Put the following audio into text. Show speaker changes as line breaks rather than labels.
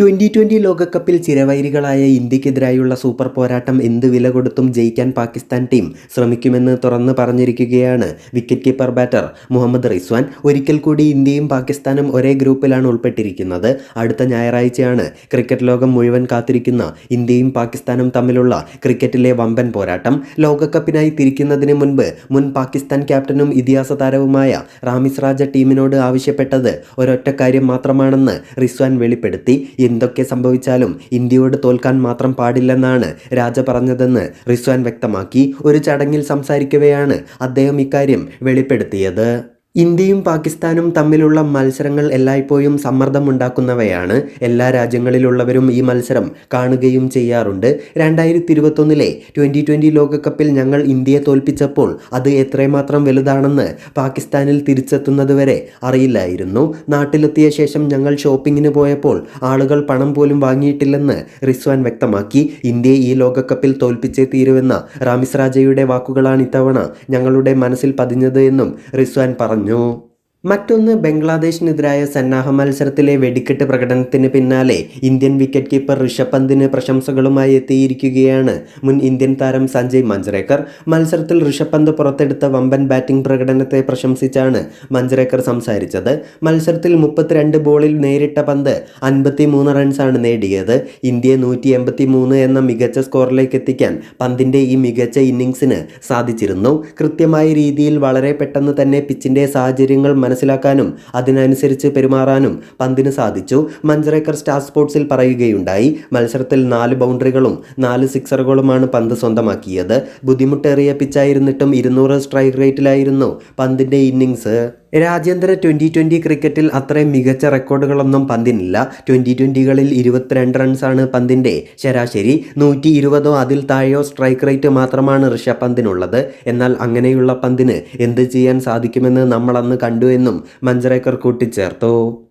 Twenty twenty ലോകകപ്പിൽ ചിരവൈരികളായ ഇന്ത്യക്കെതിരായുള്ള super പോരാട്ടം എന്ത് വില കൊടുത്തും ജയിക്കാൻ പാകിസ്ഥാൻ ടീം ശ്രമിക്കുമെന്ന് തുറന്ന് പറഞ്ഞിരിക്കുകയാണ് wicket keeper batter Muhammad Rizwan. ഒരിക്കൽ കൂടി ഇന്ത്യയും പാകിസ്ഥാനും ഒരേ ഗ്രൂപ്പിലാണ് ഉൾപ്പെട്ടിരിക്കുന്നത്. അടുത്ത ഞായറാഴ്ചയാണ് ക്രിക്കറ്റ് ലോകം മുഴുവൻ കാത്തിരിക്കുന്ന ഇന്ത്യയും പാകിസ്ഥാനും തമ്മിലുള്ള ക്രിക്കറ്റിലെ വമ്പൻ പോരാട്ടം. ലോകകപ്പിനായി തിരിക്കുന്നതിന് മുൻപ് മുൻ പാകിസ്ഥാൻ ക്യാപ്റ്റനും ഇതിഹാസ താരവുമായ റാമിസ് രാജ ടീമിനോട് ആവശ്യപ്പെട്ടത് ഒരൊറ്റ കാര്യം മാത്രമാണെന്ന് റിസ്വാൻ വെളിപ്പെടുത്തി. എന്തൊക്കെ സംഭവിച്ചാലും ഇന്ത്യയോട് തോൽക്കാൻ മാത്രം പാടില്ലെന്നാണ് രാജ പറഞ്ഞതെന്ന് റിസ്വാൻ വ്യക്തമാക്കി. ഒരു ചടങ്ങിൽ സംസാരിക്കവെയാണ് അദ്ദേഹം ഇക്കാര്യം വെളിപ്പെടുത്തിയത്. ഇന്ത്യയും പാകിസ്ഥാനും തമ്മിലുള്ള മത്സരങ്ങൾ എല്ലായ്പ്പോഴും സമ്മർദ്ദമുണ്ടാക്കുന്നവയാണ്. എല്ലാ രാജ്യങ്ങളിലുള്ളവരും ഈ മത്സരം കാണുകയും ചെയ്യാറുണ്ട്. രണ്ടായിരത്തി ഇരുപത്തൊന്നിലെ ട്വന്റി ട്വന്റി ലോകകപ്പിൽ ഞങ്ങൾ ഇന്ത്യയെ തോൽപ്പിച്ചപ്പോൾ അത് എത്രമാത്രം വലുതാണെന്ന് പാകിസ്ഥാനിൽ തിരിച്ചെത്തുന്നതുവരെ അറിയില്ലായിരുന്നു. നാട്ടിലെത്തിയ ശേഷം ഞങ്ങൾ ഷോപ്പിങ്ങിന് പോയപ്പോൾ ആളുകൾ പണം പോലും വാങ്ങിയിട്ടില്ലെന്ന് റിസ്വാൻ വ്യക്തമാക്കി. ഇന്ത്യയെ ഈ ലോകകപ്പിൽ തോൽപ്പിച്ചേ തീരുവെന്ന റാമിസ് രാജയുടെ വാക്കുകളാണ് ഇത്തവണ ഞങ്ങളുടെ മനസ്സിൽ പതിഞ്ഞത് എന്നും റിസ്വാൻ പറഞ്ഞു. 就 മറ്റൊന്ന് ബംഗ്ലാദേശിനെതിരായ സന്നാഹ മത്സരത്തിലെ വെടിക്കെട്ട് പ്രകടനത്തിന് പിന്നാലെ ഇന്ത്യൻ വിക്കറ്റ് കീപ്പർ ഋഷഭ് പന്തിന് പ്രശംസകളുമായി എത്തിയിരിക്കുകയാണ് മുൻ ഇന്ത്യൻ താരം സഞ്ജയ് മഞ്ചരേക്കർ. മത്സരത്തിൽ ഋഷഭ് പന്ത് പുറത്തെടുത്ത വമ്പൻ ബാറ്റിംഗ് പ്രകടനത്തെ പ്രശംസിച്ചാണ് മഞ്ചരേക്കർ സംസാരിച്ചത്. മത്സരത്തിൽ മുപ്പത്തിരണ്ട് ബോളിൽ നേരിട്ട പന്ത് അൻപത്തി മൂന്ന് റൺസാണ് നേടിയത്. ഇന്ത്യയെ നൂറ്റി എൺപത്തി മൂന്ന് എന്ന മികച്ച സ്കോറിലേക്ക് എത്തിക്കാൻ പന്തിന്റെ ഈ മികച്ച ഇന്നിങ്സിന് സാധിച്ചിരുന്നു. കൃത്യമായ രീതിയിൽ വളരെ പെട്ടെന്ന് തന്നെ പിച്ചിന്റെ സാഹചര്യങ്ങൾ മനസ്സിലാക്കാനും അതിനനുസരിച്ച് പെരുമാറാനും പന്തിന് സാധിച്ചു. മഞ്ചറേക്കർ സ്റ്റാർ സ്പോർട്സിൽ പറയുകയുണ്ടായി മത്സരത്തിൽ നാല് ബൗണ്ടറികളും നാല് സിക്സറുകളുമാണ് പന്ത് സ്വന്തമാക്കിയത്. ബുദ്ധിമുട്ടേറിയ പിച്ചായിരുന്നിട്ടും ഇരുന്നൂറ് സ്ട്രൈക്ക് റേറ്റിലായിരുന്നു പന്തിന്റെ ഇന്നിങ്സ് രാജ്യാന്തര ട്വന്റി ട്വന്റി ക്രിക്കറ്റിൽ അത്രയും മികച്ച റെക്കോർഡുകളൊന്നും പന്തിനില്ല. ട്വന്റി ട്വന്റികളിൽ ഇരുപത്തിരണ്ട് റൺസാണ് പന്തിന്റെ. ശരാശരി നൂറ്റി ഇരുപതോ അതിൽ താഴെയോ സ്ട്രൈക്ക് റേറ്റ് മാത്രമാണ് ഋഷഭ് പന്തിനുള്ളത്. എന്നാൽ അങ്ങനെയുള്ള പന്തിന് എന്ത് ചെയ്യാൻ സാധിക്കുമെന്ന് നമ്മൾ അന്ന് കണ്ടു എന്നും മഞ്ജറേക്കർ കൂട്ടിച്ചേർത്തു.